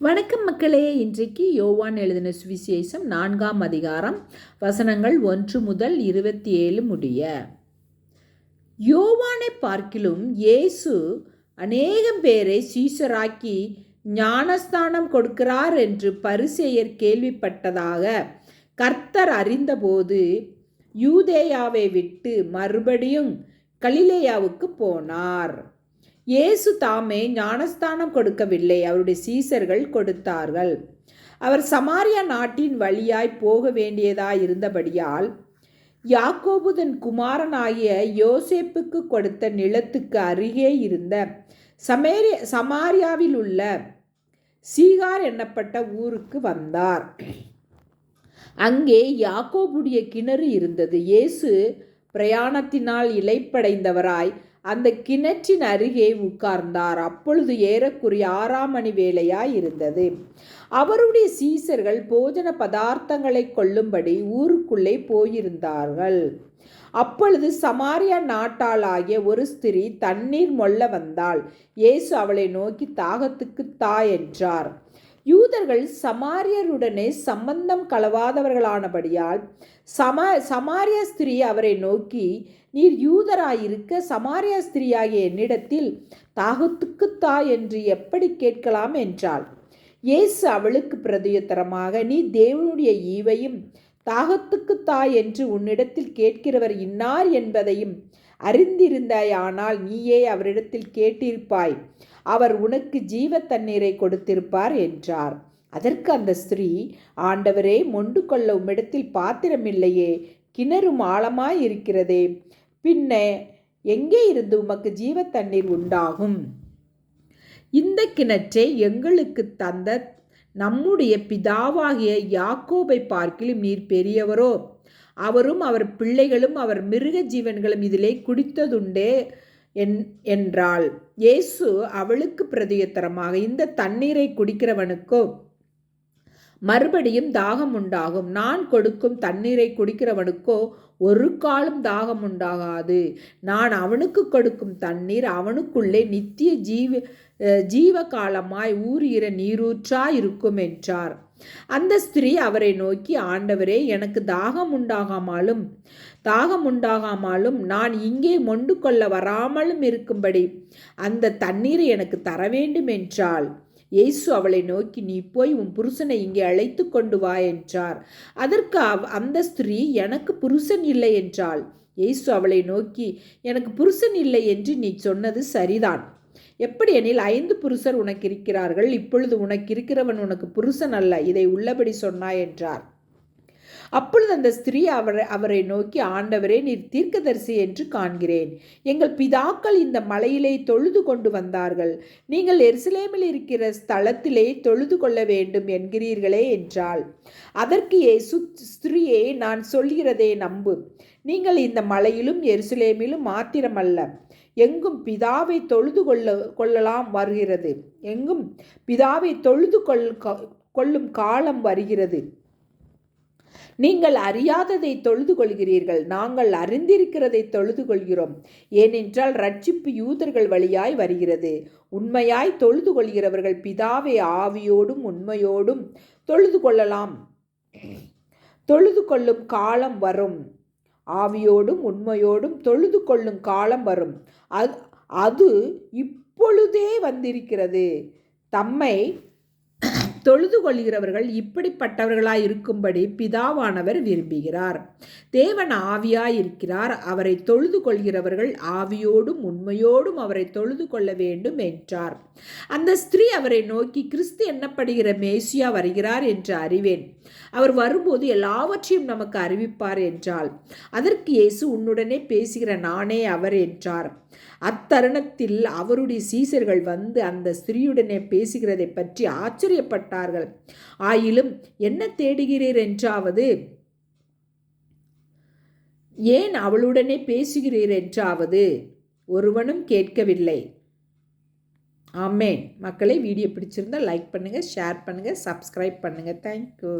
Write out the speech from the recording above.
வணக்கம் மக்களே. இன்றைக்கு யோவான் எழுதின சுவிசேஷம் நான்காம் அதிகாரம் வசனங்கள் ஒன்று முதல் இருபத்தி ஏழு முடிய. யோவானை பார்க்கிலும் இயேசு அநேகம் பேரை சீசராக்கி ஞானஸ்தானம் கொடுக்கிறார் என்று பரிசெயர் கேள்விப்பட்டதாக கர்த்தர் அறிந்தபோது யூதேயாவை விட்டு மறுபடியும் கலிலேயாவுக்கு போனார். இயேசு தாமே ஞானஸ்தானம் கொடுக்கவில்லை அவருடைய சீசர்கள் கொடுத்தார்கள். அவர் சமாரியா நாட்டின் வழியாய் போக வேண்டியதாய் இருந்தபடியால் யாக்கோபுதன் குமாரனாகிய யோசேப்புக்கு கொடுத்த நிலத்துக்கு அருகே இருந்த சமேரிய சமாரியாவில் உள்ள சீகார் என்னப்பட்ட ஊருக்கு வந்தார். அங்கே யாக்கோபுடைய கிணறு இருந்தது. இயேசு பிரயாணத்தினால் இலைப்படைந்தவராய் அந்த கிணற்றின் அருகே உட்கார்ந்தார். அப்பொழுது ஏறக்குறைய ஆறாம் மணி வேலையாய் இருந்தது. அவருடைய சீசர்கள் போஜன பதார்த்தங்களை கொள்ளும்படி ஊருக்குள்ளே போயிருந்தார்கள். அப்பொழுது சமாரியா நாட்டாளாகிய ஒரு ஸ்திரீ தண்ணீர் மொல்ல வந்தாள். இயேசு அவளை நோக்கி தாகத்துக்கு தா என்றார். யூதர்கள் சமாரியருடனே சம்பந்தம் களவாதவர்களானபடியால் சம சமாரிய ஸ்திரீ அவரை நோக்கி நீர் யூதராயிருக்க சமாரிய ஸ்திரீயாகிய என்னிடத்தில் தாகத்துக்குத்தா என்று எப்படி கேட்கலாம்? என்றாள். இயேசு அவளுக்கு பிரதியுத்தரமாக நீ தேவனுடைய ஈவையும் தாகத்துக்கு தா என்று உன்னிடத்தில் கேட்கிறவர் இன்னார் என்பதையும் அறிந்திருந்தாய் ஆனால் நீயே அவரிடத்தில் கேட்டிருப்பாய். அவர் உனக்கு ஜீவ தண்ணீரை கொடுத்திருப்பார் என்றார். அதற்கு அந்த ஸ்திரீ ஆண்டவரே மொண்டு கொள்ள உம்மிடத்தில் பாத்திரமில்லையே கிணறும் ஆழமாய் இருக்கிறதே பின்ன எங்கே இருந்து உமக்கு ஜீவ தண்ணீர் உண்டாகும்? இந்த கிணற்றை எங்களுக்கு தந்த நம்முடைய பிதாவாகிய யாக்கோபை பார்க்கிலும் நீர் பெரியவரோ? அவரும் அவர் பிள்ளைகளும் அவர் மிருக ஜீவன்களும் இதிலே குடித்ததுண்டே என் என்றாள். இயேசு அவளுக்கு பிரதியுத்தரமாக இந்த தண்ணீரை குடிக்கிறவனுக்கோ மறுபடியும் தாகம் உண்டாகும். நான் கொடுக்கும் தண்ணீரை குடிக்கிறவனுக்கோ ஒரு காலம் தாகம் உண்டாகாது. நான் அவனுக்கு கொடுக்கும் தண்ணீர் அவனுக்குள்ளே நித்திய ஜீவ ஜீவ காலமாய் ஊறுகிற நீரூற்றா இருக்கும் என்றார். அந்த ஸ்திரீ அவரை நோக்கி ஆண்டவரே எனக்கு தாகம் உண்டாகாமலும் தாகம் உண்டாகாமலும் நான் இங்கே மொண்டு கொள்ள வராமலும் இருக்கும்படி அந்த தண்ணீரை எனக்கு தர வேண்டும் என்றாள். இயேசு அவளை நோக்கி நீ போய் உன் புருஷனை இங்கே அழைத்து கொண்டு வா என்றார். அதற்கு அவ் அந்த ஸ்திரீ எனக்கு புருஷன் இல்லை என்றாள். இயேசு அவளை நோக்கி எனக்கு புருஷன் இல்லை என்று நீ சொன்னது சரிதான். எப்படி எனில் ஐந்து புருஷர் உனக்கு இருக்கிறார்கள். இப்பொழுது உனக்கு இருக்கிறவன் உனக்கு புருஷன் அல்ல. இதை உள்ளபடி சொன்னாய் என்றார். அப்பொழுது அந்த ஸ்திரீ அவரை அவரை நோக்கி ஆண்டவரே நீர் தீர்க்கதரிசி என்று காண்கிறேன். எங்கள் பிதாக்கள் இந்த மலையிலே தொழுது கொண்டு வந்தார்கள். நீங்கள் எருசலேமில் இருக்கிற ஸ்தலத்திலே தொழுது கொள்ள வேண்டும் என்கிறீர்களே என்றாள். அதற்கு ஏசு ஸ்திரீயே நான் சொல்கிறதே நம்பு. நீங்கள் இந்த மலையிலும் எருசலேமிலும் மாத்திரமல்ல. எங்கும் பிதாவை தொழுது கொள்ள கொள்ளலாம் வருகிறது. எங்கும் பிதாவை தொழுது கொள் கொள்ளும் காலம் வருகிறது. நீங்கள் அறியாததை தொழுது கொள்கிறீர்கள். நாங்கள் அறிந்திருக்கிறதை தொழுது கொள்கிறோம். ஏனென்றால் ரட்சிப்பு யூதர்கள் வழியாய் வருகிறது. உண்மையாய் தொழுது கொள்கிறவர்கள் பிதாவை ஆவியோடும் உண்மையோடும் தொழுது கொள்ளலாம். தொழுது கொள்ளும் காலம் வரும். ஆவியோடும் உண்மையோடும் தொழுது கொள்ளும் காலம் வரும். அது அது இப்பொழுதே வந்திருக்கிறது. தம்மை தொழுது கொள்கிறவர்கள் இப்படிப்பட்டவர்களாய் இருக்கும்படி பிதாவானவர் விரும்புகிறார். தேவன் ஆவியாய் இருக்கிறார் அவரை தொழுது கொள்கிறவர்கள் ஆவியோடும் உண்மையோடும் அவரை தொழுது கொள்ள வேண்டும் என்றார். அந்த ஸ்திரீ அவரை நோக்கி கிறிஸ்து எண்ணப்படுகிற மேசியா வருகிறார் என்று அறிவேன். அவர் வரும்போது எல்லாவற்றையும் நமக்கு அறிவிப்பார் என்றால் அதற்கு இயேசு உன்னுடனே பேசுகிற நானே அவர் என்றார். அத்தருணத்தில் அவருடைய சீசர்கள் வந்து அந்த ஸ்திரீயுடனே பேசுகிறதை பற்றி மாட்டார்கள். ஆயிலும் என்ன தேடுகிறீர் என்றாவது ஏன் அவளுடனே பேசுகிறீர் என்றாவது ஒருவனும் கேட்கவில்லை. ஆமேன். மக்களை வீடியோ பிடிச்சிருந்தால் லைக் பண்ணுங்கள் ஷேர் பண்ணுங்கள் சப்ஸ்கிரைப் பண்ணுங்கள் தேங்க்யூ